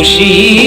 খুশি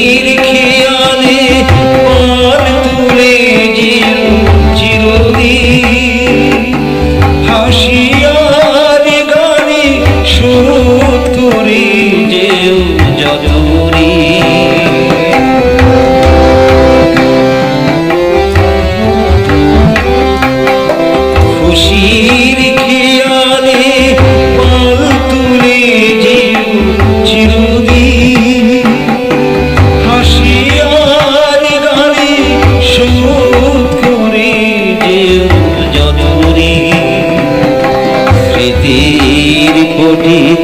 নবী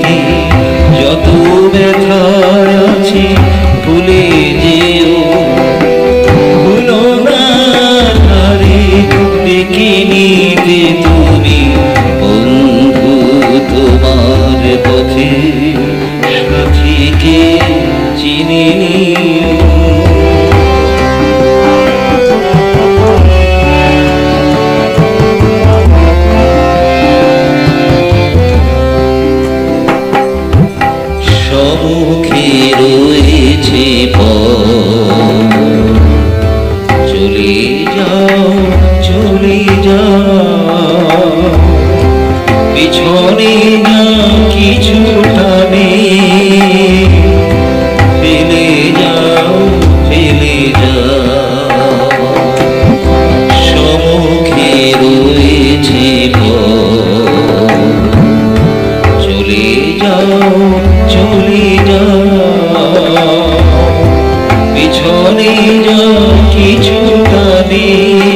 মুখে রয়েছে চলে যাও চলে যাও। পিছনে না কিছুটা মনে কিছু কাবি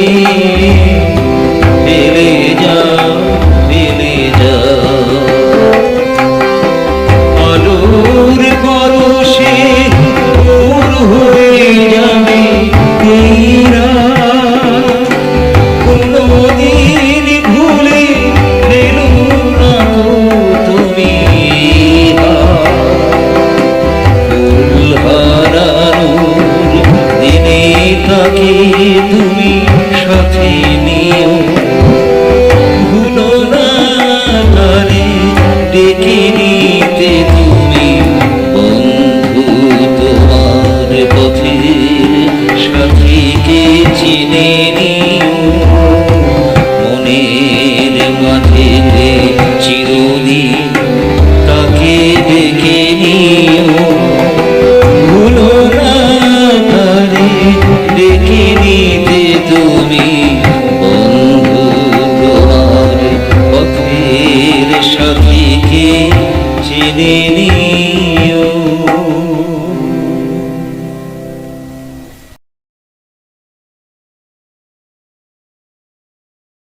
need.